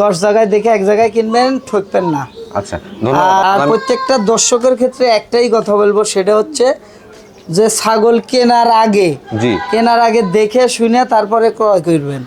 দশ জায়গায় দেখে এক জায়গায় কিনবেন ঠকবেন না। আচ্ছা আর প্রত্যেকটা দর্শকের ক্ষেত্রে একটাই কথা বলব সেটা হচ্ছে যে ছাগল কেনার আগে কেনার আগে দেখে শুনে তারপরে ক্রয় করবেন।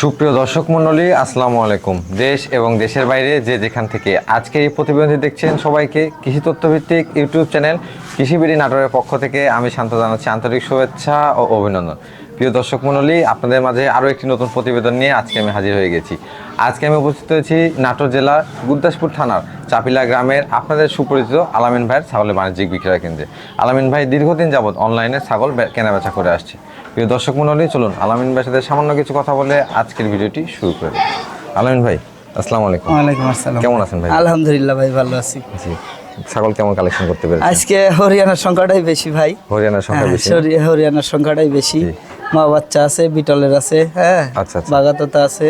সুপ্রিয় দর্শক মণ্ডলী, আসসালামু আলাইকুম। দেশ এবং দেশের বাইরে যে যেখান থেকে আজকে এই প্রতিবেদনটি দেখছেন সবাইকে কৃষি তথ্যভিত্তিক ইউটিউব চ্যানেল কৃষিবিড়ি নাটোরের পক্ষ থেকে আমি শান্ত জানাচ্ছি আন্তরিক শুভেচ্ছা ও অভিনন্দন। প্রিয় দর্শক মণ্ডলী আপনাদের মাঝে আরও একটি নতুন প্রতিবেদন নিয়ে আজকে আমি হাজির হয়ে গেছি। আজকে আমি উপস্থিত হয়েছি নাটোর জেলার গুরদাসপুর থানার চাপিলা গ্রামের আপনাদের সুপরিচিত আলামিন ভাইয়ের ছাগলের বাণিজ্যিক বিক্রয় কেন্দ্রে। আলামিন ভাই দীর্ঘদিন যাবৎ অনলাইনে ছাগল কেনাবেচা করে আসছে। প্রিয় দর্শক মণ্ডলী চলুন আলামিন ভাইয়ের সাথে সামান্য কিছু কথা বলে আজকের ভিডিওটি শুরু করে। আলামিন ভাই আসসালামু আলাইকুম। ওয়ালাইকুম আসসালাম। কেমন আছেন ভাই? আলহামদুলিল্লাহ ভাই ভালো আছি। জি। ছাগল কেমন কালেকশন করতে পেরেছেন? আজকে হরিয়ানার সংখ্যাটাই বেশি ভাই। হরিয়ানার সংখ্যা হ্যাঁ, বেশি। হরিয়ানার সংখ্যাটাই বেশি। মা বাচ্চা আছে বিটলের আছে হ্যাঁ আচ্ছা, আচ্ছা। বাগাতোতা আছে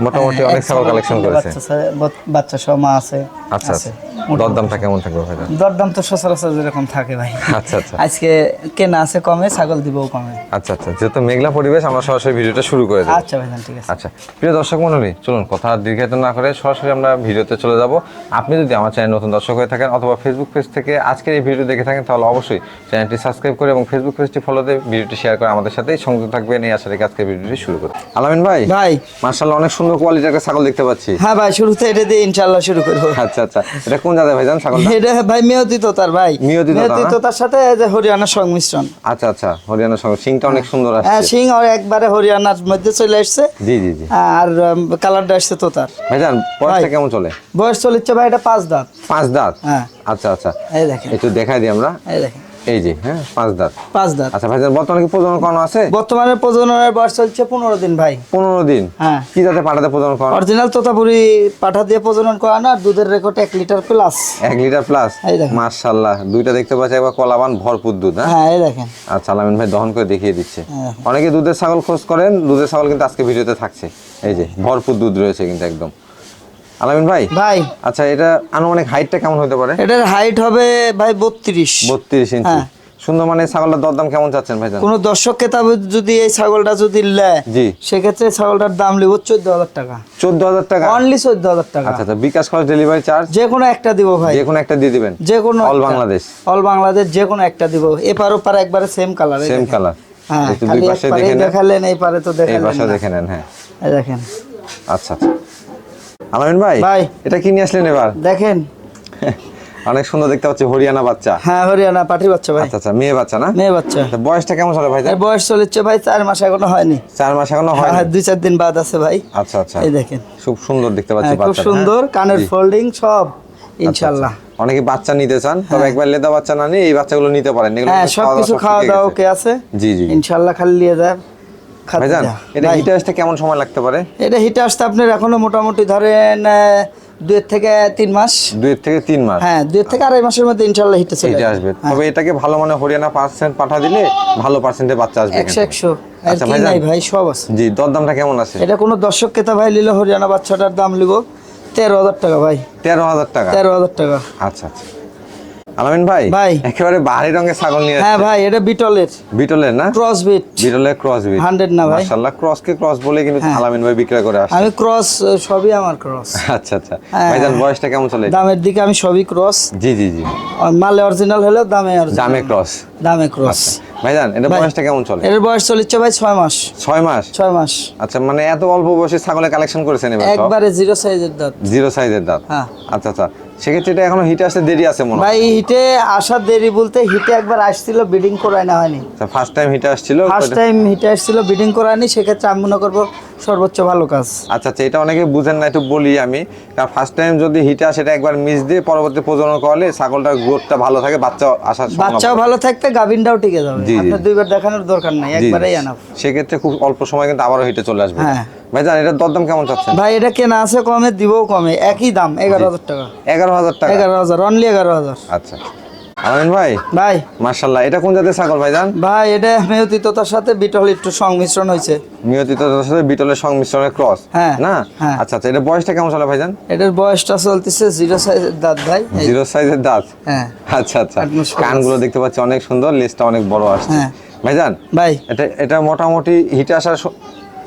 মোটামুটি হ্যাঁ, অনেক ছাগল ছাগল কালেকশন করেছে বাচ্চা সহ মা আছে আচ্ছা। আচ্ছা দরদামটা কেমন থাকবে ভাই দরদাম তো সচরাচর যেরকম থাকে ভাই। আচ্ছা আচ্ছা। আজকে কেনা আছে কমে ছাগল দিবও কমে। আচ্ছা আচ্ছা যেহেতু মেঘলা পরিবেশ আমরা সরাসরি ভিডিওটা শুরু করে দেবো। আচ্ছা ভাইজান ঠিক আছে। আচ্ছা প্রিয় দর্শক মণ্ডলী চলুন কথা আর দীর্ঘায়িত না করে সরাসরি আমরা ভিডিওতে চলে যাব। আপনি যদি আমার চ্যানেল নতুন দর্শক হয়ে থাকেন অথবা ফেসবুক পেজ থেকে আজকের এই ভিডিও দেখে থাকেন তাহলে অবশ্যই চ্যানেলটি সাবস্ক্রাইব করে এবং ফেসবুক পেজটি ফলো দিয়ে ভিডিওটি শেয়ার করে আমাদের সাথেই সংযুক্ত থাকবেন। এই আশা রেখে আজকের ভিডিওটি শুরু করি আলামিন ভাই ভাই। মার্শাল্লাহ অনেক সুন্দর কোয়ালিটির একটা ছাগল দেখতে পাচ্ছি। হ্যাঁ ভাই শুরুতে এটা দিয়ে ইনশাল্লাহ শুরু করব। আচ্ছা আচ্ছা এটা কোন জায়গায় ভাইজান ছাগলটা? এটা ভাই মেয়তি তোতার ভাই মেয়তি? তোতার সাথে এই যে হরিয়ানার সংমিশ্রণ। আচ্ছা আচ্ছা হরিয়ানার সঙ্গে। সিংটা অনেক সুন্দর হ্যাঁ সিং আর একবারে হরিয়ানার মধ্যে চলে আসছে। জি জি জি। আর কালারটা আসছে তোতার। ভাইজান বয়সটা কেমন চলে? বয়স চলেছে ভাই এটা পাঁচ দাঁত। পাঁচ দাঁত? হ্যাঁ। আচ্ছা আচ্ছা। এই দেখেন। একটু দেখাই দিই আমরা। এই দেখেন। এই যে হ্যাঁ পাঁচ দাঁত। পাঁচ দাঁত। আচ্ছা ভাইজান বর্তমানে কি প্রজনন করানো আছে? বর্তমানে প্রজননের বয়স চলছে পনেরো দিন ভাই। পনেরো দিন? হ্যাঁ। কি যাতে পাঠাতে প্রজনন করানো? অরিজিনাল তোতাপুরি পাঠা দিয়ে প্রজনন করানো আর দুধের রেকর্ড এক লিটার প্লাস। এক লিটার প্লাস। মার্শাল্লাহ দুইটা দেখতে পাচ্ছি একবার কলাবান ভরপুর দুধ হ্যাঁ? হ্যাঁ এই দেখেন। আচ্ছা আলামিন ভাই দহন করে দেখিয়ে দিচ্ছে। অনেকে দুধের ছাগল খোঁজ করেন দুধের ছাগল কিন্তু আজকে ভিডিওতে থাকছে। এই যে ভরপুর দুধ রয়েছে কিন্তু একদম। আলামিন ভাই? ভাই। আচ্ছা এটা আনুমানিক হাইটটা কেমন হতে পারে? এটার হাইট হবে ভাই বত্রিশ। বত্রিশ ইঞ্চি হ্যাঁ। সুন্দর মানে ছাগলটার দরদাম কেমন চাচ্ছেন ভাইজান? কোনো দর্শক কেতাব যদি এই ছাগলটা যদি নেয় জি। সেক্ষেত্রে ছাগলটার দাম লিব চোদ্দ হাজার টাকা। চোদ্দ হাজার টাকা? অনলি চোদ্দ হাজার টাকা। আচ্ছা আচ্ছা বিকাশ খরচ ডেলিভারি চার্জ যে কোনো একটা দিব ভাই। যে কোনো একটা দিয়ে দিবেন? যে কোনো অল বাংলাদেশ অল বাংলাদেশ যে কোনো একটা দিব। এপার ওপার একবারে সেম কালার সেম কালার হ্যাঁ দেখালেন এই পারে তো এই পাশে। দেখে নেন হ্যাঁ। দেখেন। আচ্ছা আচ্ছা। আলামিন ভাই ভাই। এটা কি নিয়ে আসলেন এবার? দেখেন। অনেক সুন্দর দেখতে পাচ্ছি হরিয়ানা বাচ্চা। হ্যাঁ হরিয়ানা পাঠির বাচ্চা ভাই। আচ্ছা আচ্ছা মেয়ে বাচ্চা না? মেয়ে বাচ্চা। তা বয়সটা কেমন চলে ভাই? এর বয়স চলেছে ভাই চার মাস এখনও হয়নি। চার মাস এখনও হয় হ্যাঁ দুই চার দিন বাদ আছে ভাই। আচ্ছা আচ্ছা। এই দেখেন। খুব সুন্দর দেখতে পাচ্ছি হ্যাঁ, খুব সুন্দর হ্যাঁ? কানের ফোল্ডিং সব ইনশাআল্লাহ আচ্ছা। অনেকে বাচ্চা নিতে চান তবে একবার লেদা বাচ্চা না নিয়ে এই বাচ্চাগুলো নিতে পারেন। এগুলো হ্যাঁ সব কিছু খাওয়া দাওয়া। ওকে আছে। জি জি। ইনশাল্লাহ খালি নিয়ে যায়। ভাইজান। এটা ভাই, হিটে আসতে কেমন সময় লাগতে পারে? এটা হিটে আসতে আপনার এখনও মোটামুটি ধরেন দুই থেকে তিন মাস। দুই থেকে তিন মাস? হ্যাঁ দুই থেকে আড়াই মাসের মধ্যে ইনশাল্লাহ হিটে চলে আসবে। তবে এটাকে ভালো মানে হরিয়ানা পার্সেন্ট পাঠা দিলে ভালো পার্সেন্টে বাচ্চা আসবে একশো একশো। আচ্ছা, ভাইজান। ভাই সব আছে। জি দরদামটা কেমন আছে? এটা কোনো দর্শক ক্রেতা ভাই নিলে হরিয়ানা বাচ্চাটার দাম লিব তেরো হাজার টাকা ভাই। তেরো হাজার টাকা? তেরো হাজার টাকা। আচ্ছা আচ্ছা। আলামিন ভাই? ভাই। একেবারে বাহারি রঙের ছাগল নিয়ে হ্যাঁ ভাই এটা বিটলের। বিটলের না? ক্রস বিট বিটলের ক্রস বিট 100 না ভাই। মাশাআল্লাহ ক্রস কে ক্রস বলে কিন্তু হ্যাঁ। আলামিন ভাই বিক্রয় করে আসছে। আমি ক্রস সবই আমার ক্রস আচ্ছা আচ্ছা। হ্যাঁ। ভাইজান বয়সটা কেমন চলে? দামের দিকে আমি সবই ক্রস জি জি জি। মালে অরিজিনাল হলেও দামে original। দামে ক্রস দামে ক্রস ভাইজান এটা বয়সটা কেমন চলে? এর বয়স চলেছে ভাই ছয় মাস। ছয় মাস? ছয় মাস। আচ্ছা মানে এত অল্প বয়সে ছাগলের কালেকশন করেছেন এবার একবারে জিরো সাইজের দাঁত। জিরো সাইজের দাঁত। হ্যাঁ। আচ্ছা আচ্ছা। সেক্ষেত্রে এটা এখনও হিটে আসতে দেরি আছে মনে হয়। ভাই হিটে আসার দেরি বলতে হিটে একবার আসছিল বিডিং করায় না হয়নি। ফার্স্ট টাইম হিটে আসছিল ফার্স্ট টাইম হিটে আসছিল বিডিং করায়নি সেক্ষেত্রে আমি মনে করব সর্বোচ্চ ভালো কাজ। আচ্ছা আচ্ছা এটা অনেকে বুঝেন না একটু বলি আমি। কারণ ফার্স্ট টাইম যদি হিটে সেটা একবার মিস দিয়ে পরবর্তী প্রজনন করলে ছাগলটার গ্রোথটা ভালো থাকে বাচ্চা আসার বাচ্চাও ভালো থাকতে গাভিনটাও টিকে যাবে। আপনার দুইবার দেখানোর দরকার নাই একবারেই জি। আনাফ সেক্ষেত্রে খুব অল্প সময় কিন্তু আবারও হিটে চলে আসবে। হ্যাঁ। ভাই জান এটার দরদাম কেমন চাচ্ছেন? ভাই এটা কেনা আছে কমে দিবও কমে একই দাম এগারো হাজার টাকা। এগারো হাজার টাকা? এগারো হাজার অনলি এগারো হাজার। আচ্ছা। আমিন ভাই? ভাই। মার্শাল্লাহ এটা কোন জাতের ছাগল ভাই জান ভাই এটা মেয়তিততার সাথে বিটল একটু সংমিশ্রণ হয়েছে। নিয়তিত সাথে বিটলের সংমিশ্রণের ক্রস হ্যাঁ, না? হ্যাঁ। আচ্ছা আচ্ছা এটা বয়সটা কেমন চলে ভাইজান? এটার বয়সটা চলতেছে জিরো সাইজের দাঁত ভাই। জিরো সাইজের দাঁত? হ্যাঁ। আচ্ছা আচ্ছা কানগুলো দেখতে পাচ্ছি অনেক সুন্দর লেজটা অনেক বড় আসছে। হ্যাঁ। ভাইজান ভাই। এটা এটা মোটামুটি হিটে আসার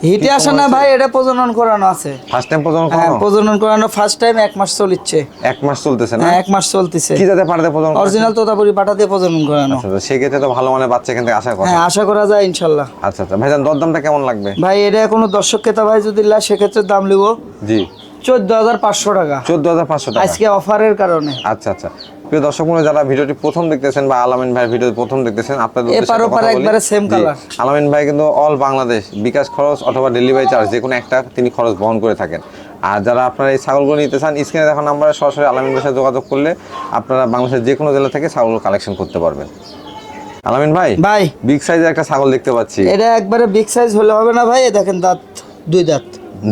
হিটে আসে না ভাই এটা প্রজনন করানো আছে। ফার্স্ট টাইম প্রজনন হ্যাঁ করানো প্রজনন করানো ফার্স্ট টাইম এক মাস চলিচ্ছে। এক মাস চলতেছে না? হ্যাঁ এক মাস চলতেছে। কি জাতে পাঠাতে প্রজনন অরিজিনাল তোতাপুরি পাঠা প্রজনন করানো। আচ্ছা সেক্ষেত্রে তো ভালো মানে বাচ্চা এখান থেকে আসার কথা হ্যাঁ আশা করা যায় ইনশাল্লাহ। আচ্ছা আচ্ছা ভাইজান দরদামটা কেমন লাগবে? ভাই এটা কোনো দর্শক ক্রেতা ভাই যদি লা সেক্ষেত্রে দাম লিব জি। চোদ্দ হাজার পাঁচশো টাকা। চোদ্দ হাজার পাঁচশো টাকা। আজকে অফারের কারণে। আচ্ছা আচ্ছা। প্রিয় দর্শক বন্ধু যারা ভিডিওটি প্রথম দেখতেছেন বা আলামিন ভাইয়ের ভিডিও প্রথম দেখতেছেন আপনাদের এপার ওপার একবারে same জি, আলামিন ভাই কিন্তু অল বাংলাদেশ বিকাশ খরচ অথবা ডেলিভারি চার্জ যে কোনো একটা তিনি খরচ বহন করে থাকেন। আর যারা আপনারা এই ছাগলগুলো নিতে চান স্ক্রিনে দেখা নাম্বারে সরাসরি আলামিন সাথে যোগাযোগ করলে আপনারা বাংলাদেশের যে কোনো জেলা থেকে ছাগল কালেকশন করতে পারবেন। আলামিন ভাই ভাই। বিগ সাইজের একটা ছাগল দেখতে পাচ্ছি। এটা একবারে বিগ সাইজ হলে হবে না ভাই দেখেন দাঁত দুই দাঁত।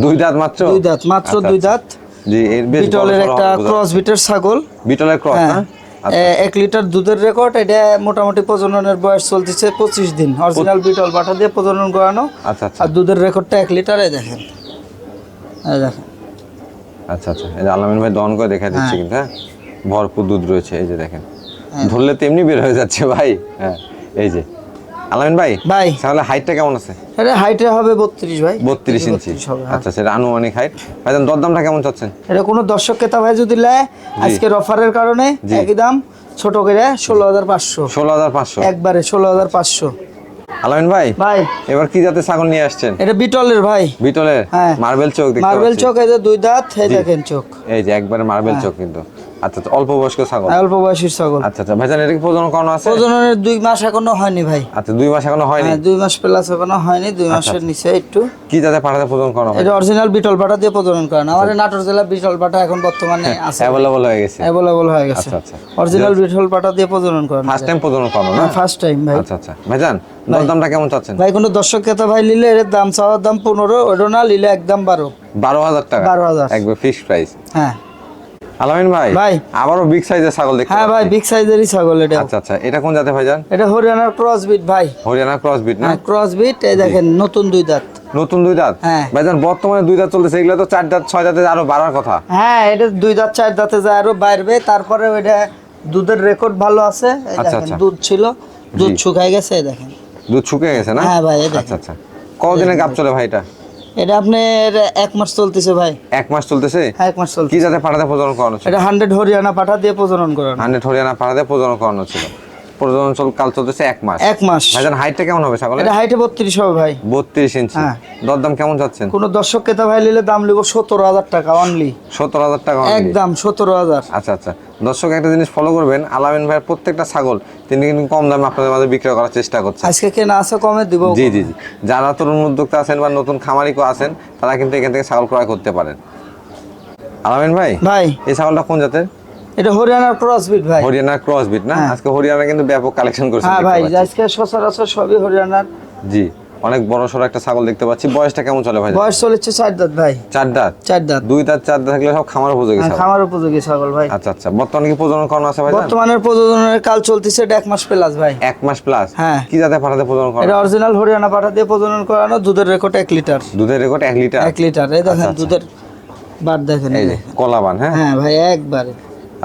দুই দাঁত মাত্র? দুই দাঁত মাত্র আচ্ছা, দুই আচ্ছা। দাঁত। জি এর বেশ বিটলের একটা ক্রস বিটের ছাগল। বিটলের ক্রস হ্যাঁ। না আচ্ছা, এক লিটার দুধের রেকর্ড এটা মোটামুটি প্রজননের বয়স চলতেছে পঁচিশ দিন। অরিজিনাল বিটল পাঠা দিয়ে প্রজনন করানো। আচ্ছা আচ্ছা। আর দুধের রেকর্ডটা এক লিটারে দেখেন। এই দেখেন। আচ্ছা আচ্ছা। এই যে আলামিন ভাই দহন করে দেখা দিচ্ছে কিন্তু হ্যাঁ? ভরপুর দুধ রয়েছে এই যে দেখেন। ধরলে তেমনি বের হয়ে যাচ্ছে ভাই। হ্যাঁ এই যে। আলামিন ভাই? ভাই। তাহলে হাইটটা কেমন আছে? এটা হাইটে হবে বত্রিশ ভাই। বত্রিশ ইঞ্চি। 32 হবে, হ্যাঁ। আচ্ছা সেটা আনুমানিক হাইট ভাইজান দরদামটা কেমন চাচ্ছেন? এটা কোনো দর্শক ক্রেতা ভাই যদি আজকের অফারের কারণে একই দাম ছোট করে ষোলো হাজার পাঁচশো। ষোলো হাজার পাঁচশো? একবারে ষোলো হাজার পাঁচশো। আলামিন ভাই? ভাই। এবার কি জাতের ছাগল নিয়ে আসছেন? এটা বিটলের ভাই। বিটলের? হ্যাঁ। মার্বেল চোখ দেখতে মার্বেল চোখ এই যে দুই দাঁত এই দেখেন চোখ। এই যে একবারে মার্বেল চোখ কিন্তু। আচ্ছা আচ্ছা অল্প বয়স্ক ছাগল? অল্প বয়সীর ছাগল। আচ্ছা আচ্ছা ভাইজান এটা কি প্রজনন করানো আছে? প্রজননের দুই মাস এখনও হয়নি ভাই। আচ্ছা দুই মাস এখনও হয়নি? হ্যাঁ দুই মাস প্লাস এখনও হয়নি দুই আচ্ছা, মাসের নিচে একটু। কি জাতে পাঠাতে প্রজনন করানো হয়? এটা অরিজিনাল বিটল পাটা দিয়ে প্রজনন করেন। আমাদের নাটোর জেলা বিটল পাটা এখন বর্তমানে আছে। অ্যাভেলেবল হয়ে গেছে। অ্যাভেলেবল হয়ে গেছে। আচ্ছা, আচ্ছা। অরিজিনাল বিটল পাটা দিয়ে প্রজনন করেন ফার্স্ট টাইম প্রজনন করানো না? ফার্স্ট টাইম ভাই। আচ্ছা আচ্ছা। ভাইজান দরদামটা কেমন চাচ্ছেন? ভাই কোনো দর্শক ক্রেতা ভাই নিলে এর দাম চাওয়ার দাম পনেরো ওটা না নিলে একদম বারো। বারো হাজার টাকা? 12,000 একবার ফিক্সড প্রাইস হ্যাঁ। আলামিন ভাই ভাই। আবারও বিগ সাইজের ছাগল দেখতে হ্যাঁ ভাই বিগ সাইজেরই ছাগল এটা। আচ্ছা আচ্ছা এটা কোন জাতে ভাইজান? এটা হরিয়ানার ক্রস বিট ভাই। হরিয়ানা ক্রস বিট না? হ্যাঁ ক্রস বিট এই দেখেন নতুন দুই দাঁত। নতুন দুই দাঁত? হ্যাঁ। ভাইজান বর্তমানে দুই দাঁত চলতেছে এগুলো তো চার দাঁত ছয় দাঁতে আরও বাড়ার কথা। হ্যাঁ এটা দুই দাঁত চার দাঁতে যায় আরও বাইরবে তারপরে ওইটা দুধের রেকর্ড ভালো আছে। আচ্ছা, দেখেন আচ্ছা। দুধ ছিল দুধ জি। শুকাই গেছে দেখেন। দুধ শুকিয়ে গেছে না? হ্যাঁ ভাই, আচ্ছা আচ্ছা। কতদিনে গাপ চলে ভাই এটা? এটা আপনার এক মাস চলতেছে ভাই। এক মাস চলতেছে? হ্যাঁ এক মাস চলছে কি যাতে পাঠাতে প্রজনন করানো এটা হান্ড্রেড হরিয়ানা পাঠা দিয়ে প্রজনন করানো। হান্ড্রেড হরিয়ানা পাঠাতে প্রজনন করানো ছিল। প্রজনন কাল চলতেছে এক মাস। এক মাস। ভাইজান হাইটটা কেমন হবে ছাগলের? এটা হাইটে বত্রিশ হবে ভাই। বত্রিশ ইঞ্চি। হ্যাঁ। দরদাম কেমন চাচ্ছেন? কোনো দর্শক ক্রেতা ভাই নিলে দাম লিব সতেরো হাজার টাকা অনলি সত্তর হাজার টাকা only। একদম সতেরো হাজার। আচ্ছা আচ্ছা। দর্শক একটা জিনিস ফলো করবেন। আলামিন ভাইয়ের প্রত্যেকটা ছাগল তিনি কিন্তু কম দামে আপনাদের মাঝে বিক্রয় করার চেষ্টা করছেন আজকে কেনা আছে কমে দিব জি জি জি। যারা তরুণ উদ্যোক্তা আছেন বা নতুন খামারিকও আছেন তারা কিন্তু এখান থেকে ছাগল ক্রয় করতে পারেন। আলামিন ভাই ভাই। এই ছাগলটা কোন জাতের? এটা হরিয়ানার ক্রস বিট ভাই। হরিয়ানা ক্রস বিট না আজকে হরিয়ানা কিন্তু ব্যাপক কালেকশন করছে হ্যাঁ ভাই আজকে সচরাচর সবই হরিয়ানার। জি অনেক বড় সড়ো একটা ছাগল দেখতে পাচ্ছি। বয়সটা কেমন চলে ভাই? বয়স চলেছে চার দাঁত ভাই। চার দাঁত? চার দাঁত। দুই দাঁত চার দাঁত থাকলে সব খামার উপযোগী হ্যাঁ, ছাগল। খামার উপযোগী ছাগল ভাই। আচ্ছা আচ্ছা। বর্তমানে কি প্রজনন করানো আছে ভাই বর্তমানের প্রযোজনের কাল চলতেছে এটা এক মাস প্লাস ভাই। এক মাস প্লাস হ্যাঁ। কি জাতে পাঠাতে প্রজনন করা এটা অরিজিনাল হরিয়ানা পাঠা দিয়ে প্রজনন করানো দুধের রেকর্ড এক লিটার দুধের রেকর্ড এক লিটার এক লিটার এই দেখেন দুধের বার দেখেন এই এই দেখেন। কলাবান হ্যাঁ? হ্যাঁ ভাই একবারে।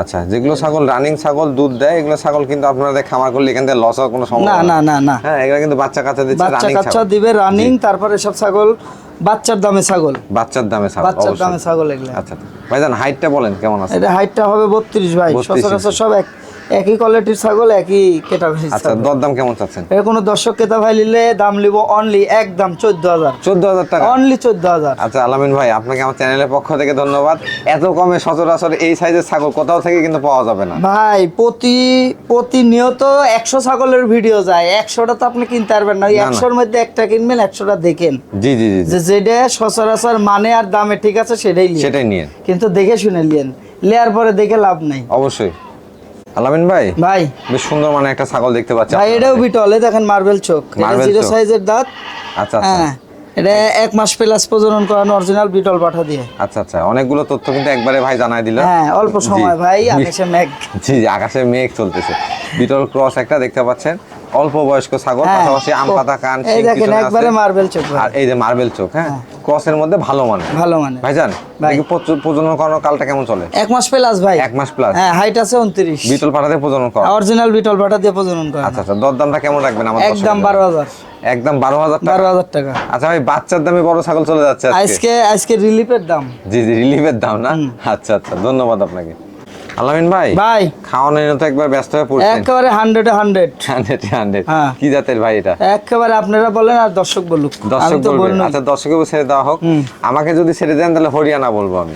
আচ্ছা যেগুলো ছাগল রানিং ছাগল দুধ দেয় এগুলো ছাগল কিন্তু আপনাদের খামার করলে এখান থেকে লস হওয়ার কোনো না সম্ভাবনা না না না হ্যাঁ এগুলো কিন্তু বাচ্চা কাচ্চা দিচ্ছে বাচ্চা কাচ্চা দিবে রানিং তারপরে সব ছাগল বাচ্চার দামে ছাগল। বাচ্চার দামে ছাগল বাচ্চার দামে ছাগল এগুলো। আচ্ছা ভাইজান হাইটটা বলেন কেমন আছে? এটা হাইটটা হবে বত্রিশ ভাই। সচরাচর সব এক একই কোয়ালিটির ছাগল একই ক্যাটাগরির আচ্ছা ছাগল। দরদাম কেমন চাচ্ছেন? এর কোনো দর্শক ক্রেতা ভাই নিলে দাম নিব অনলি একদম চোদ্দ হাজার। চোদ্দ হাজার টাকা? অনলি চোদ্দ হাজার। আচ্ছা আলামিন ভাই আপনাকে আমার চ্যানেলের পক্ষ থেকে ধন্যবাদ। এত কমে সচরাচর এই সাইজের ছাগল কোথাও থেকে কিন্তু পাওয়া যাবে না। ভাই প্রতি প্রতিনিয়ত একশো ছাগলের ভিডিও যায়। একশোটা তো আপনি কিনতে পারবেন না। একশোর মধ্যে একটা কিনবেন একশোটা দেখেন। জি জি জি যেটা সচরাচর মানে আর দামে ঠিক আছে সেটাই সেটাই নিয়ে কিন্তু দেখে শুনে লিয়েন লেয়ার পরে দেখে লাভ নাই। অবশ্যই। আলামিন ভাই? ভাই। বেশ সুন্দর মানে একটা ছাগল দেখতে পাচ্ছি ভাই এটাও বিটল দেখেন মার্বেল চোখ। এটা জিরো সাইজের দাঁত। আচ্ছা আচ্ছা। হ্যাঁ এটা এক মাস প্লাস প্রজনন করানো অরিজিনাল বিটল পাঠা দিয়ে। আচ্ছা আচ্ছা। অনেকগুলো তথ্য কিন্তু একবারে ভাই জানাই দিল। হ্যাঁ অল্প সময় ভাই আকাশে মেঘ। জি জি, আকাশে মেঘ চলতেছে। বিটল ক্রস একটা দেখতে পাচ্ছেন। অল্প বয়স্ক ছাগল হ্যাঁ। পাশাপাশি আম পাতা কান এই দেখেন একবারে মার্বেল চোখ আর এই যে মার্বেল চোখ হ্যাঁ? ক্রসের মধ্যে ভালো মানে। ভালো মানে। ভাইজান প্রজনন করানোর কালটা কেমন চলে? এক মাস প্লাস ভাই। এক মাস প্লাস হ্যাঁ হাইট আছে উনত্রিশ। বিটল পাঠাতে প্রজনন করা অরিজিনাল বিটল পাঠা দিয়ে প্রজনন করা আচ্ছা আচ্ছা দরদামটা কেমন রাখবেন আমার একদম দর্শকদের? বারো হাজার। একদম বারো হাজার টাকা? বারো হাজার টাকা। আচ্ছা ভাই বাচ্চার দামে বড় ছাগল চলে যাচ্ছে আজকে। আজকে রিলিফের দাম। জি জি রিলিফের দাম না? আচ্ছা আচ্ছা ধন্যবাদ আপনাকে। আলামিন ভাই ভাই। খাওয়ানোর তো একবার ব্যস্ত হয়ে পড়ছেন। একেবারে হান্ড্রেডে হান্ড্রেড হান্ড্রেড হান্ড্রেড হ্যাঁ। কি জাতের ভাই এটা? একেবারে আপনারা বলেন আর দর্শক বলুক। দর্শক বললাম। আচ্ছা দর্শকের ছেড়ে দেওয়া হোক। আমাকে যদি ছেড়ে দেন তাহলে হরিয়ানা বলব আমি।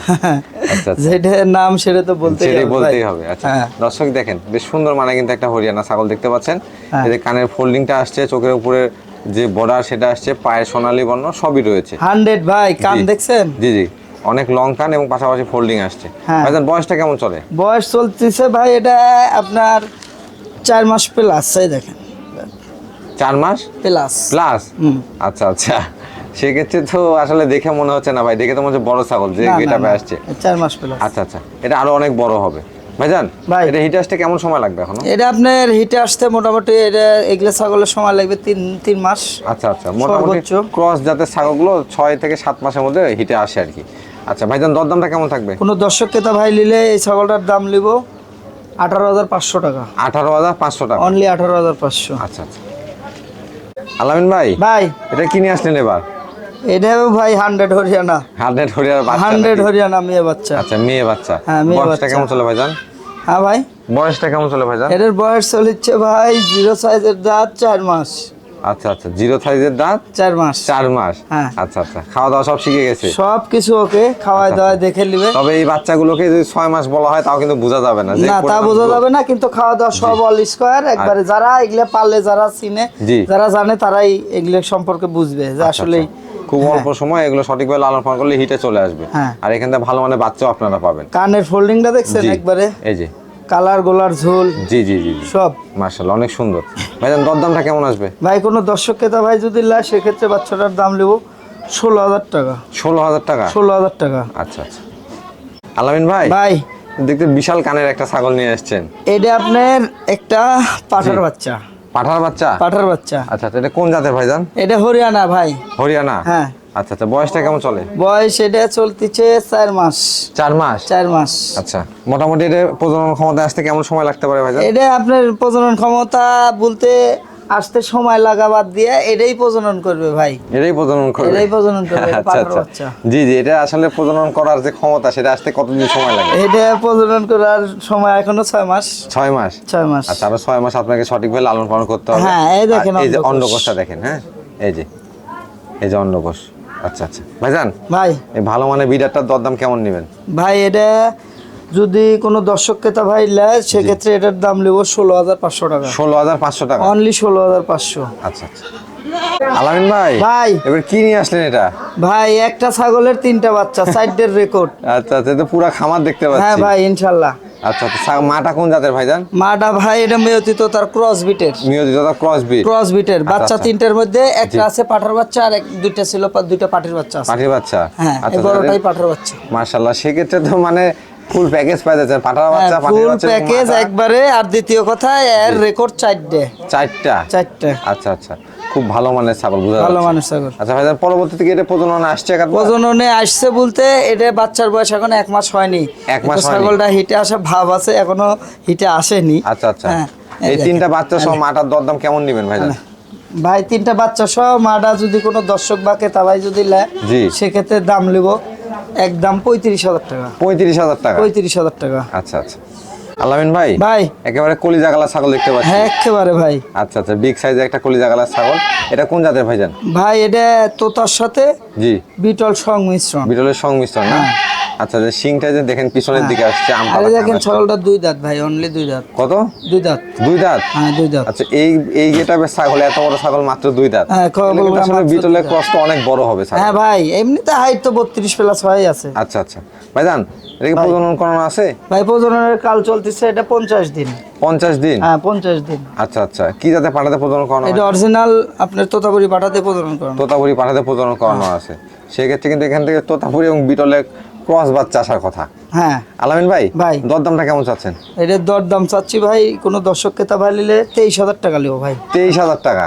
আচ্ছা আচ্ছা। যেটা নাম সেটা তো বলতে সেটাই বলতেই হবে। আচ্ছা হ্যাঁ। দর্শক দেখেন বেশ সুন্দর মানে কিন্তু একটা হরিয়ানা ছাগল দেখতে পাচ্ছেন। হ্যাঁ। এই যে কানের ফোল্ডিংটা আসছে চোখের উপরে যে বর্ডার সেটা আসছে পায়ের সোনালী বর্ণ সবই রয়েছে। হান্ড্রেড ভাই কান দেখছেন? জি জি। অনেক লং কান এবং পাশাপাশি ফোল্ডিং আসছে। হ্যাঁ। ভাইজান বয়সটা কেমন চলে? বয়স চলতেছে ভাই এটা আপনার চার মাস প্লাস এই দেখেন। চার মাস? প্লাস প্লাস আচ্ছা আচ্ছা। সেক্ষেত্রে তো আসলে দেখে মনে হচ্ছে না ভাই দেখে তো মনে হচ্ছে বড় ছাগল যে গেটাপে আসছে। চার মাস প্লাস আচ্ছা আচ্ছা। এটা আরও অনেক বড় হবে। ভাইজান ভাই। এটা হিটে আসতে কেমন সময় লাগবে এখনও? এটা আপনার হিটে আসতে মোটামুটি এটা এগুলো ছাগলের সময় লাগবে তিন তিন মাস। আচ্ছা আচ্ছা। মোটামুটি ক্রস জাতের ছাগলগুলো ছয় থেকে সাত মাসের মধ্যে হিটে আসে আর কি। আচ্ছা ভাইজান দরদামটা কেমন থাকবে? কোনো দর্শক ক্রেতা ভাই নিলে এই ছাগলটার দাম নিব আঠারো হাজার পাঁচশো টাকা। আঠারো হাজার পাঁচশো টাকা? অনলি আঠারো হাজার পাঁচশো। আচ্ছা আচ্ছা। আলামিন ভাই ভাই। এটা কিনে আসলেন এবার? এটা ভাই হান্ড্রেড হরিয়ানা। হান্ড্রেড বাচ্চা হান্ড্রেড হরিয়ানা মেয়ে বাচ্চা। আচ্ছা মেয়ে বাচ্চা। হ্যাঁ, মেয়ে বাচ্চা। কেমন চলে ভাইজান? হ্যাঁ ভাই। বয়সটা কেমন চলে ভাইজান? এটার বয়স চলেছে ভাই জিরো সাইজের দাঁত চার মাস। আচ্ছা আচ্ছা। জিরো সাইজের দাঁত? চার মাস। চার মাস? হ্যাঁ। আচ্ছা আচ্ছা। খাওয়া দাওয়া সব শিখে গেছে? সব কিছু ওকে খাওয়াই আচ্ছা, দাওয়াই দেখে নিবে। তবে এই বাচ্চাগুলোকে যদি ছয় মাস বলা হয় তাও কিন্তু বোঝা যাবে না না তা বোঝা যাবে না কিন্তু খাওয়া দাওয়া সব অল স্কোয়ার একবারে যারা এগুলা পারলে যারা চিনে যারা জানে তারাই এগুলো সম্পর্কে বুঝবে যে আসলে খুব অল্প সময় এগুলো সঠিকভাবে লালন পালন করলে হিটে চলে আসবে। হ্যাঁ। আর এখান থেকে ভালো মানে বাচ্চাও আপনারা পাবেন। কানের ফোল্ডিংটা দেখছেন একবারে? এই যে। কালার গোলার ঝোল জি জি জি সব। মার্শাল্লাহ অনেক সুন্দর। ভাইজান দরদামটা কেমন আসবে? ভাই কোনো দর্শক ক্রেতা ভাই যদি লায় সেক্ষেত্রে বাচ্চাটার দাম নেব ষোলো হাজার টাকা। ষোলো হাজার টাকা? ষোলো হাজার টাকা। আচ্ছা আচ্ছা। আলামিন ভাই ভাই। দেখতে বিশাল কানের একটা ছাগল নিয়ে এসেছেন। এটা আপনার একটা পাঠার বাচ্চা। পাঠার বাচ্চা? পাঠার বাচ্চা। আচ্ছা আচ্ছা এটা কোন জাতের ভাইজান? এটা হরিয়ানা ভাই। হরিয়ানা? হ্যাঁ। আচ্ছা আচ্ছা বয়সটা কেমন চলে? বয়স এটা চলতেছে চার মাস। চার মাস? চার মাস। আচ্ছা মোটামুটি এটা প্রজনন ক্ষমতা আসতে কেমন সময় লাগতে পারে ভাইজান? এটা আপনার প্রজনন ক্ষমতা বলতে আসতে সময় লাগা বাদ দিয়ে এটাই প্রজনন করবে ভাই। এটাই প্রজনন করবে। এটাই প্রজনন করবে, আচ্ছা আচ্ছা। জি জি এটা আসলে প্রজনন করার যে ক্ষমতা সেটা আসতে কতদিন সময় লাগে? এটা প্রজনন করার সময় এখনও ছয় মাস। ছয় মাস? ছয় মাস। আচ্ছা আরও ছয় মাস আপনাকে সঠিকভাবে লালন পালন করতে হবে। হ্যাঁ, এই দেখেন এই যে অন্ডকোষ। অন্ডকোষটা দেখেন হ্যাঁ? এই যে এই যে অন্ডকোষ আচ্ছা আচ্ছা। ভাইজান ভাই। এই ভালো মানে বিডারটার দরদাম কেমন নেবেন? ভাই এটা যদি কোনো দর্শক ক্রেতা ভাই নেয় সেক্ষেত্রে এটার দাম নেব ষোলো হাজার পাঁচশো টাকা। ষোলো হাজার পাঁচশো টাকা? অনলি ষোলো হাজার পাঁচশো। আচ্ছা আচ্ছা। আলামিন ভাই ভাই। এবার কি নিয়ে আসলেন এটা? ভাই একটা ছাগলের তিনটা বাচ্চা সাইডের রেকর্ড আচ্ছা আচ্ছা এটা পুরো খামার দেখতে হ্যাঁ পাচ্ছি। ভাই ইনশাল্লাহ। আচ্ছা আচ্ছা মাটা কোন জাতের ভাইজান মাটা ভাই এটা মেয়তিত তার ক্রস বিটের। নিয়োজিত ক্রস বিট। ক্রস বিটের। বাচ্চা আচ্ছা। তিনটার মধ্যে একটা আছে পাঠার বাচ্চা আর এক দুইটা ছিল পা- দুইটা পাটির বাচ্চা আছে। পাঠির বাচ্চা? হ্যাঁ এই বড়টাই পাঠার বাচ্চা। সেক্ষেত্রে তো মানে ফুল প্যাকেজ যাচ্ছেন পাঠার বাচ্চা ফুল প্যাকেজ একবারে। আর দ্বিতীয় কথা এর রেকর্ড চারটে। চারটা? চারটে। আচ্ছা আচ্ছা। খুব ভালো মানের ছাগল বুঝা ভালো। মানুষ ছাগল। আচ্ছা ভাইজান পরবর্তীতে এটা প্রজনন আসছে একাধ বার? প্রজননে আসছে বলতে এটা বাচ্চার বয়স এখন এক মাস হয়নি। এক মাস ছাগলটা হিটে আসা ভাব আছে এখনও হিটে আসেনি। আচ্ছা আচ্ছা। হ্যাঁ, এই তিনটা বাচ্চা সহ মাটার দরদাম কেমন নেবেন ভাইজান? ভাই তিনটা বাচ্চা সহ মাটা যদি কোনো দর্শক বা ক্রেতা ভাই যদি নেয় জি। সেক্ষেত্রে দাম নেব একদম পঁয়ত্রিশ হাজার টাকা। পঁয়ত্রিশ হাজার টাকা? পঁয়ত্রিশ হাজার টাকা। আচ্ছা আচ্ছা। আলামিন ভাই? ভাই। একেবারে কলিজা জাগালা ছাগল দেখতে পাচ্ছি। হ্যাঁ একেবারে ভাই। আচ্ছা আচ্ছা বিগ সাইজের একটা কলিজা জাগালা ছাগল। এটা কোন জাতের ভাইজান? ভাই এটা তোতার সাথে জি। বিটল সংমিশ্রণ। বিটলের সংমিশ্রণ না? আচ্ছা যে শিংটা যে দেখেন পিছনের দিকে আসছে আম আরে দেখেন ছাগলটা দুই দাঁত ভাই অনলি দুই দাঁত। কত? দুই দাঁত। দুই দাঁত? হ্যাঁ দুই দাঁত। আচ্ছা এই এই গেটাপের ছাগল এত বড় ছাগল মাত্র দুই দাঁত। হ্যাঁ, আসলে বিটলের তো অনেক বড় হবে ছাগল। হ্যাঁ ভাই এমনিতে হাইট তো বত্রিশ প্লাস হয়ে আছে। আচ্ছা আচ্ছা। ভাইজান এটা কি প্রজনন করানো আছে? ভাই প্রজননের কাল চলতেছে এটা পঞ্চাশ দিন। পঞ্চাশ দিন? হ্যাঁ পঞ্চাশ দিন। আচ্ছা আচ্ছা। কি জাতে পাঠাতে প্রজনন করানো এটা অরিজিনাল আপনার তোতাপুরি পাঠাতে প্রজনন করেন তোতাপুরি পাঠাতে প্রজনন করানো আছে। সেক্ষেত্রে কিন্তু এখান থেকে তোতাপুরি এবং বিটলের ক্রস বাচ্চা আসার কথা। হ্যাঁ। আলামিন ভাই ভাই। দরদামটা কেমন চাচ্ছেন? এটার দর দাম চাচ্ছি ভাই কোনো দর্শক ক্রেতা ভাই নিলে তেইশ হাজার টাকা লিও ভাই। তেইশ হাজার টাকা।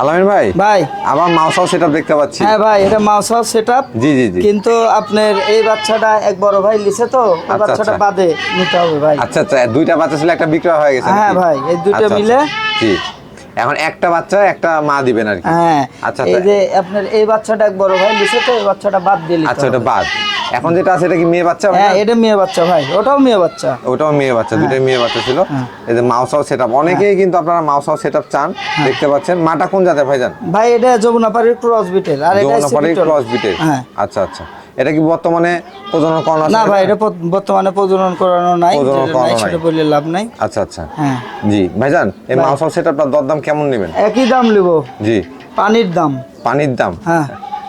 আলামিন ভাই ভাই। আবার মাউসাও সেটা দেখতে পাচ্ছি। হ্যাঁ ভাই এটা মাউস হাউস সেট জি জি জি। কিন্তু আপনার এই বাচ্চাটা এক বড় ভাই লিছে তো ওই আচ্ছা, বাচ্চাটা আচ্ছা। বাদে নিতে হবে ভাই। আচ্ছা আচ্ছা দুইটা বাচ্চা ছিল একটা বিক্রয় হয়ে গেছে হ্যাঁ ভাই, এই দুইটা আচ্ছা। মিলে? জি। এখন একটা বাচ্চা একটা মা দিবেন আর কি। হ্যাঁ আচ্ছা এই যে আপনার এই বাচ্চাটা বড় ভাই লিছে তো এই বাচ্চাটা বাদ নিতে আচ্ছা। ওটা বাদ। এখন যেটা আছে এটা কি মেয়ে বাচ্চা? হ্যাঁ এটা মেয়ে বাচ্চা ভাই ওটাও মেয়ে বাচ্চা। ওটাও মেয়ে বাচ্চা দুটোই মেয়ে বাচ্চা ছিল। হ্যাঁ। এই যে মাউসাও সেট আপ অনেকেই কিন্তু আপনারা মাউসাও সেট আপ চান দেখতে পাচ্ছেন। মাটা কোন জাতের ভাইজান? ভাই এটা যমুনাপাড়ির ক্রস বিটের আর এটা বিটল। ক্রস হ্যাঁ। আচ্ছা আচ্ছা। এটা কি বর্তমানে প্রজনন করানো না ভাই এটা বর্তমানে প্রজনন করানো নাই প্রজনন করানো নাই নাই। সেটা বললে লাভ নাই। আচ্ছা আচ্ছা। হ্যাঁ। জি ভাইজান এই মাংস সেট আপনার দরদাম কেমন নেবেন? একই দাম নেব। জি। পানির দাম। পানির দাম? হ্যাঁ।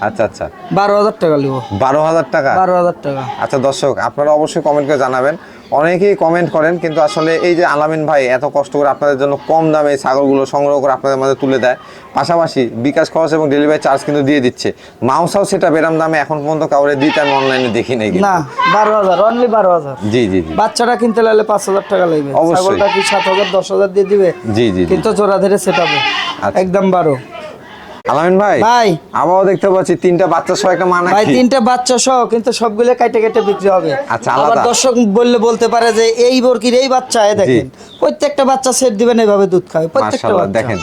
আচ্ছা আচ্ছা। বারো হাজার টাকা নেব। বারো হাজার টাকা? বারো হাজার টাকা। আচ্ছা দর্শক আপনারা অবশ্যই কমেন্ট করে জানাবেন। অনেকেই কমেন্ট করেন কিন্তু আসলে এই যে আলামিন ভাই এত কষ্ট করে আপনাদের জন্য কম দামে ছাগলগুলো সংগ্রহ করে আপনাদের মাঝে তুলে দেয় পাশাপাশি বিকাশ খরচ এবং ডেলিভারি চার্জ কিন্তু দিয়ে দিচ্ছে মাউসাও সেটা বেরাম দামে এখন পর্যন্ত কাউরে দিতে আমি অনলাইনে দেখি নাই। না বারো হাজার অনলি বারো হাজার জি জি জি বাচ্চাটা কিনতে লাগলে পাঁচ হাজার টাকা লাগবে অবশ্যই। কি সাত হাজার দশ হাজার দিয়ে দিবে জি জি। কিন্তু জোড়া ধরে সেট হবে আচ্ছা। একদম বারো আলামিন ভাই ভাই। দেখতে পাচ্ছি তিনটা বাচ্চা সহ একটা মা ভাই তিনটা বাচ্চা সহ কিন্তু সবগুলো কেটে কেটে বিক্রি হবে। আচ্ছা, আবার। দর্শক বললে বলতে পারে যে এই বরকির এই বাচ্চা এ দেখেন প্রত্যেকটা বাচ্চা সেট দিবেন এভাবে দুধ খাবে প্রত্যেকটা বাচ্চা। দেখেন।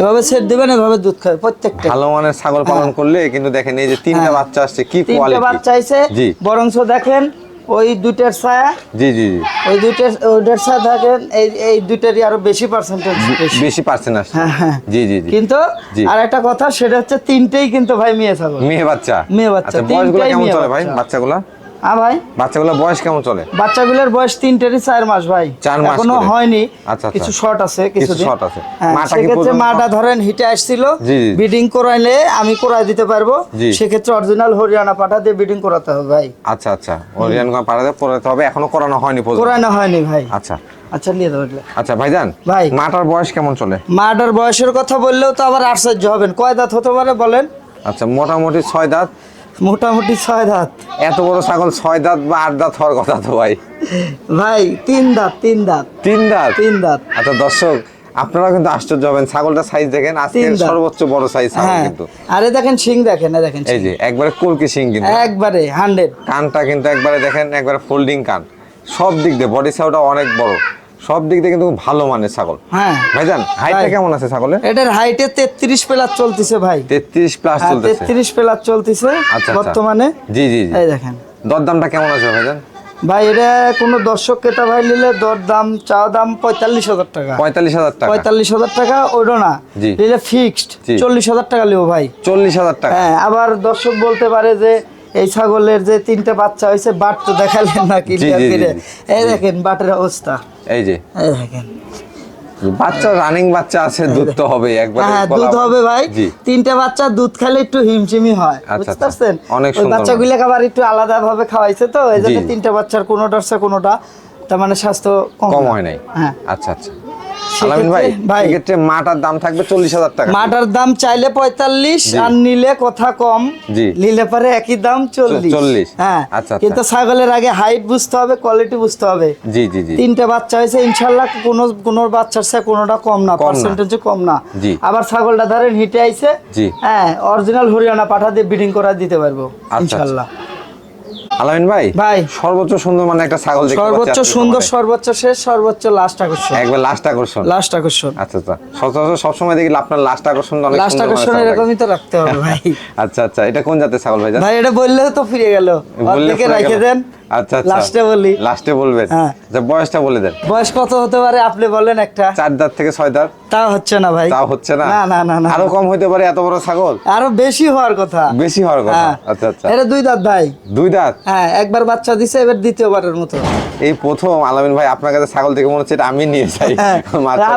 এভাবে সেট দিবেন এভাবে দুধ খাবে প্রত্যেকটা। ভালো মানের ছাগল পালন করলে কিন্তু দেখেন এই যে তিনটা হ্যাঁ। বাচ্চা আসছে কি তিনটা কোয়ালিটি বাচ্চা আইছে জি। বরংস দেখেন ওই দুইটার ছায়া? জি জি জি। ওই দুইটার ওইটার ছায়া থাকেন এই এই দুইটারই আরও বেশি পার্সেন্টেজ বেশি। পার্সেন্ট আসে হ্যাঁ হ্যাঁ। জি জি জি। কিন্তু আর একটা কথা সেটা হচ্ছে তিনটেই কিন্তু ভাই মেয়ে ছাগল। মেয়ে বাচ্চা। মেয়ে বাচ্চা, তিনটেই বয়সগুলো কেমন চলে ভাই বাচ্চা। বাচ্চাগুলো? হ্যাঁ ভাই? বাচ্চাগুলো বয়স কেমন চলে? বাচ্চাগুলোর বয়স তিনটেরই চার মাস ভাই। চার মাস এখনও হয়নি। আচ্ছা, আচ্ছা। কিছু শর্ট আছে কিছু short আছে। মাটা মাটা কি সেক্ষেত্রে মাটা ধরেন হিটে আসছিল। বিডিং করাইলে আমি করাই দিতে পারব। সেক্ষেত্রে অরিজিনাল হরিয়ানা পাঠা দিয়ে বিডিং করাতে হবে ভাই। আচ্ছা আচ্ছা। ওরিয়ান পাড়াতে পড়াতে হবে। এখনও করানো হয়নি করানো হয়নি ভাই। আচ্ছা। আচ্ছা নিয়ে এগুলো। আচ্ছা ভাইজান ভাই। মাটার বয়স কেমন চলে? মাটার বয়সের কথা বললেও তো আবার আশ্চর্য হবেন। কয় দাঁত হতে পারে বলেন? আচ্ছা মোটামুটি ছয় দাঁত। মোটামুটি ছয় দাঁত। এত বড় ছাগল ছয় দাঁত বা আট দাঁত হওয়ার কথা তো ভাই। ভাই তিন দাঁত তিন দাঁত। তিন দাঁত? তিন দাঁত। আচ্ছা দর্শক আপনারা কিন্তু আশ্চর্য হবেন। ছাগলটা সাইজ দেখেন আজকে সর্বোচ্চ বড় সাইজ ছাগল হ্যাঁ। কিন্তু। আরে দেখেন সিং দেখেন এ দেখেন এই যে একবারে কলকি সিং কিন্তু। একবারে হান্ড্রেড কানটা কিন্তু একবারে দেখেন একবারে ফোল্ডিং কান। সব দিক দিয়ে বডি সাইজটা অনেক বড়। সব দিক দিয়ে কিন্তু ভালো মানের ছাগল। হ্যাঁ। ভাইজান হাইটটা। কেমন আছে ছাগলের? এটার হাইটে তেত্রিশ প্লাস চলতেছে ভাই। তেত্রিশ প্লাস চলতেছে। তেত্রিশ প্লাস চলতেছে। বর্তমানে। জি জি জি। এই দেখেন। দরদামটা কেমন আছে ভাইজান? ভাই এটা কোনো দর্শক ক্রেতা ভাই নিলে দর দাম চাওয়া দাম পঁয়তাল্লিশ হাজার টাকা। পঁয়তাল্লিশ হাজার টাকা। পঁয়তাল্লিশ হাজার টাকা ওইটা না। নিলে ফিক্সড। চল্লিশ হাজার টাকা লিও ভাই। চল্লিশ হাজার টাকা। হ্যাঁ আবার দর্শক বলতে পারে যে এই ছাগলের যে তিনটে বাচ্চা হয়েছে বাট তো দেখালেন না কি। এই দেখেন বাটের অবস্থা। এই যে। এই দেখেন। বাচ্চা রানিং বাচ্চা আছে দুধ তো হবে একবার হ্যাঁ দুধ হবে ভাই। তিনটে বাচ্চা দুধ খেলে একটু হিমশিমি হয় আচ্ছা, বুঝতে আচ্ছা। পারছেন অনেক সুন্দর বাচ্চাগুলো আবার একটু আলাদা ভাবে খাওয়াইছে তো এই জন্য। তিনটে বাচ্চার কোনোটার সে কোনোটা তার মানে স্বাস্থ্য কম কম হয় নাই। হ্যাঁ। আচ্ছা আচ্ছা। আলামিন ভাই ভাই মাটার দাম থাকবে চল্লিশ হাজার টাকা। মাটার দাম চাইলে পঁয়তাল্লিশ আর নিলে কথা কম। নিলে পারে একই দাম চল্লিশ। 40 হ্যাঁ আচ্ছা, আচ্ছা। কিন্তু ছাগলের আগে হাইট বুঝতে হবে কোয়ালিটি বুঝতে হবে। জি জি জি। তিনটে বাচ্চা হয়েছে ইনশাল্লাহ কোনো কোনো বাচ্চার সে কোনোটা কম না পার্সেন্টেজ কম না। আবার ছাগলটা ধরেন হিটে আইছে হ্যাঁ অরিজিনাল হরিয়ানা পাঠা দিয়ে ব্রিডিং করা দিতে পারব আচ্ছা। ইনশাল্লাহ। আলামিন ভাই? ভাই। সর্বোচ্চ সুন্দর মানে একটা ছাগল দেখতে সর্বোচ্চ সুন্দর সর্বোচ্চ শেষ সর্বোচ্চ লাস্ট আকর্ষণ। একবার লাস্ট আকর্ষণ? লাস্ট আকর্ষণ। আচ্ছা আচ্ছা। সচরাচর সব সময় দেখি আপনার লাস্ট আকর্ষণ অনেক লাস্ট মানের আকর্ষণ এরকমই তো রাখতে হবে ভাই। আচ্ছা আচ্ছা। এটা কোন জাতের ছাগল ভাই ভাই এটা বললে তো ফিরে গেল। বললে রেখে দেন। আচ্ছা আচ্ছা। লাস্টে বলি। লাস্টে বলবেন হ্যাঁ। আচ্ছা বয়সটা বলে দেন। বয়স কত হতে পারে? আপনি বলেন একটা। চার দাঁত থেকে ছয় দাঁত? তা হচ্ছে না ভাই। তাও হচ্ছে না? না না না না। আরও কম হইতে পারে এত বড় ছাগল? আরও বেশি হওয়ার কথা। বেশি হওয়ার কথা? হ্যাঁ। আচ্ছা আচ্ছা। এটা দুই দাঁত ভাই। দুই দাঁত? হ্যাঁ একবার বাচ্চা দিছে এবার দ্বিতীয়বারের মতো। এই প্রথম আলামিন ভাই আপনার কাছে ছাগল থেকে মনে হচ্ছে এটা আমি নিয়ে যাই। হ্যাঁ,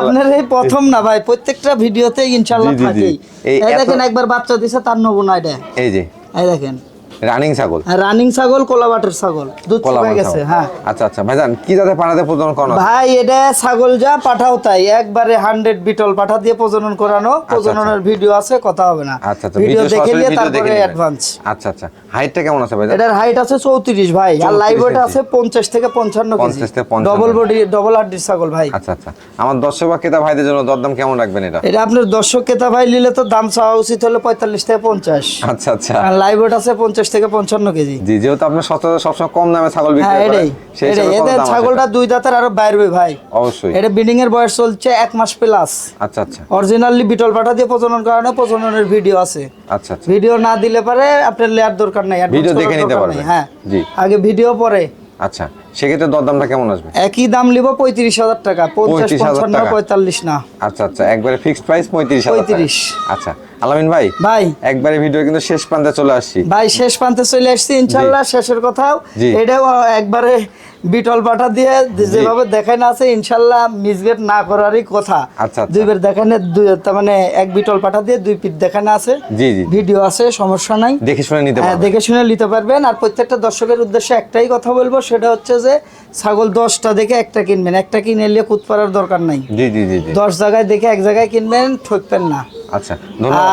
আপনার এই প্রথম না ভাই প্রত্যেকটা ভিডিওতে ইনশাল্লাহ। থাকেই। এই এই দেখেন একবার বাচ্চা দিছে তার নমুনা এটা। এই যে। এই দেখেন। রানিং ছাগল? রানিং ছাগল কোলা বাটার ছাগল। দুধ কলা গেছে হ্যাঁ। আচ্ছা আচ্ছা। ভাইজান কি জাতের পানাতে প্রজনন করানো? ভাই এটা ছাগল যা পাঠাও তাই। একবারে হান্ড্রেড বিটল পাঠা দিয়ে প্রজনন করানো। প্রজননের ভিডিও আছে কথা হবে না। আচ্ছা আচ্ছা। ভিডিও দেখে নিয়ে তারপরে অ্যাডভান্স আচ্ছা আচ্ছা। হাইটটা কেমন আছে ভাইজান এটার হাইট আছে চৌত্রিশ ভাই আর 34 লাইভ ওয়েট আছে পঞ্চাশ থেকে পঞ্চান্ন কেজি। 50 থেকে 55 ডবল বডি ডবল হাড্ডির ছাগল ভাই। আচ্ছা আচ্ছা। আমার দর্শক বা ক্রেতা ভাইদের জন্য দরদাম কেমন রাখবেন এটা? এটা আপনার দর্শক ক্রেতা ভাই নিলে তো দাম চাওয়া উচিত হলো পঁয়তাল্লিশ থেকে পঞ্চাশ। আচ্ছা আচ্ছা। আর লাইভ ওয়েট আছে পঞ্চাশ থেকে পঞ্চান্ন কেজি। জি যেহেতু আপনার সচরাচর সবসময় কম দামে ছাগল বিক্রি হ্যাঁ করেন সেই এদের ছাগলটা দুই দাঁতের আরও বাইরবে ভাই। অবশ্যই। এটা বিডিং এর বয়স চলছে এক মাস প্লাস আচ্ছা আচ্ছা। অরিজিনালি বিটল পাঠা দিয়ে প্রজনন করানো প্রজননের ভিডিও আছে। আচ্ছা আচ্ছা। ভিডিও না দিলে পারে আপনার লেয়ার দরকার নাই ভিডিও দেখে নিতে দরকার পারবেন। হ্যাঁ জি। আগে ভিডিও পরে আচ্ছা সেক্ষেত্রে দরদামটা কেমন আসবে একই দাম নিব পঁয়ত্রিশ হাজার টাকা পঞ্চাশ 35,000 পঞ্চান্ন টাকা। পঁয়তাল্লিশ না আচ্ছা আচ্ছা একবারে ফিক্সড প্রাইস পঁয়ত্রিশ পঁয়ত্রিশ আচ্ছা আলামিন ভাই ভাই। একবারে ভিডিও কিন্তু শেষ প্রান্তে চলে আসছি। ভাই শেষ প্রান্তে চলে আসছি ইনশাল্লাহ শেষের কথাও। এটাও একবারে বিটল পাঠা দিয়ে যেভাবে দেখানো আছে ইনশাল্লাহ মিসগেট না করারই কথা। আচ্ছা, আচ্ছা। দুইবার দেখানো দুই তার মানে এক বিটল পাঠা দিয়ে দুই পিট দেখানো আছে। জি জি। ভিডিও আছে সমস্যা নাই। দেখে শুনে নিতে হ্যাঁ, পারবেন। দেখে শুনে নিতে পারবেন। আর প্রত্যেকটা দর্শকের উদ্দেশ্যে একটাই কথা বলব সেটা হচ্ছে যে ছাগল দশটা দেখে একটা কিনবেন। একটা কিনে নিলে কুত পারার দরকার নাই। জি জি জি। দশ জায়গায় দেখে এক জায়গায় কিনবেন ঠকবেন না। আচ্ছা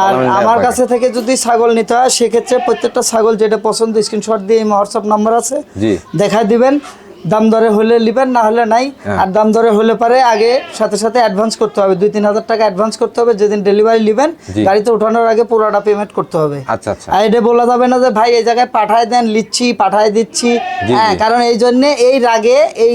আর আমার কাছে থেকে যদি ছাগল নিতে হয় সেক্ষেত্রে প্রত্যেকটা ছাগল যেটা পছন্দ স্ক্রিনশট দিয়ে হোয়াটসঅ্যাপ নাম্বার আছে জি। দেখাই দিবেন। দাম দরে হলে নিবেন না হলে নাই। হ্যাঁ। আর দাম দরে হলে পারে আগে সাথে সাথে অ্যাডভান্স করতে হবে। দুই তিন হাজার টাকা অ্যাডভান্স করতে হবে যেদিন ডেলিভারি নেবেন গাড়িতে ওঠানোর আগে পুরোটা পেমেন্ট করতে হবে। আচ্ছা আচ্ছা। আর এটা বলা যাবে না যে ভাই এই জায়গায় পাঠায় দেন লিচ্ছি পাঠায় দিচ্ছি। হ্যাঁ কারণ এই জন্য এই রাগে এই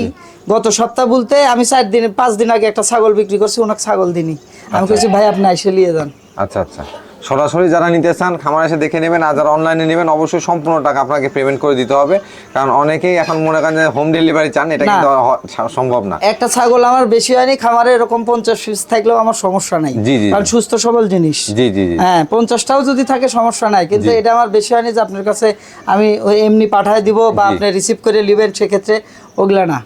গত সপ্তাহ বলতে আমি চার দিন পাঁচ দিন আগে একটা ছাগল বিক্রি করছি ওনাকে ছাগল দিনি। আমি বলছি ভাই আপনি এসে নিয়ে যান। আচ্ছা আচ্ছা। সরাসরি যারা নিতে চান খামার এসে দেখে নেবেন আর যারা অনলাইনে নেবেন অবশ্যই সম্পূর্ণ টাকা আপনাকে পেমেন্ট করে দিতে হবে। কারণ অনেকেই এখন মনে করেন যে হোম ডেলিভারি চান এটা কিন্তু সম্ভব না। একটা ছাগল আমার বেশি হয়নি খামারে এরকম পঞ্চাশ পিস থাকলেও আমার সমস্যা নাই। জি, জি, কারণ সুস্থ সবল জিনিস। জি জি জি। হ্যাঁ পঞ্চাশটাও যদি থাকে সমস্যা নাই। কিন্তু এটা আমার বেশি হয়নি যে আপনার কাছে আমি এমনি পাঠায় দিব বা আপনি রিসিভ করে নেবেন সেক্ষেত্রে ওগুলা না।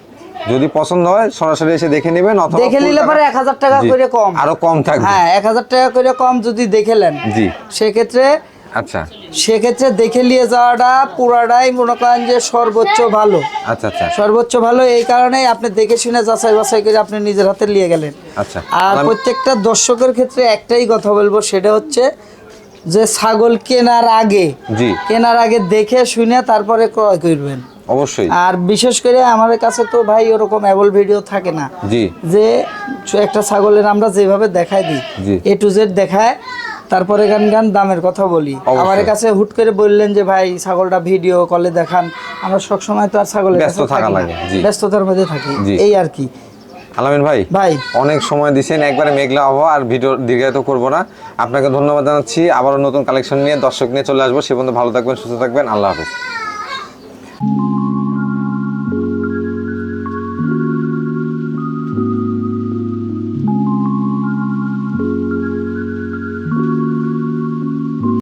যদি পছন্দ হয় সরাসরি এসে দেখে নেবেন অথবা দেখে নিলে পরে এক হাজার টাকা করে কম। আরও কম থাকবে। হ্যাঁ এক হাজার টাকা করে কম যদি দেখে নেন। জি। সেক্ষেত্রে আচ্ছা। সেক্ষেত্রে দেখে নিয়ে যাওয়াটা পুরাটাই মনে করেন যে সর্বোচ্চ ভালো। আচ্ছা আচ্ছা। সর্বোচ্চ ভালো এই কারণেই আপনি দেখে শুনে যাচাই বাছাই করে আপনি নিজের হাতে নিয়ে গেলেন। আচ্ছা। আর প্রত্যেকটা দর্শকের ক্ষেত্রে একটাই কথা বলব সেটা হচ্ছে যে ছাগল কেনার আগে জি। কেনার আগে দেখে শুনে তারপরে ক্রয় করবেন। অবশ্যই। আর বিশেষ করে আমার কাছে তো ভাই ওরকম অ্যাবল ভিডিও থাকে না। জি। যে একটা ছাগলের আমরা যেভাবে দেখাই দিই। এ টু জেড দেখায় তারপরে গান গান দামের কথা বলি। আমার কাছে হুট করে বললেন যে ভাই ছাগলটা ভিডিও কলে দেখান। আমরা সব সময় তো আর ছাগলের ব্যস্ত থাকা লাগে। ব্যস্ততার মধ্যে থাকি এই আর কি। আলামিন ভাই ভাই। অনেক সময় দিছেন একবারে মেঘলা আবহাওয়া আর ভিডিও দীর্ঘায়িত করব না। আপনাকে ধন্যবাদ জানাচ্ছি। আবারও নতুন কালেকশন নিয়ে দর্শক নিয়ে চলে আসব। সে পর্যন্ত ভালো থাকবেন সুস্থ থাকবেন। আল্লাহ হাফেজ। Thank you.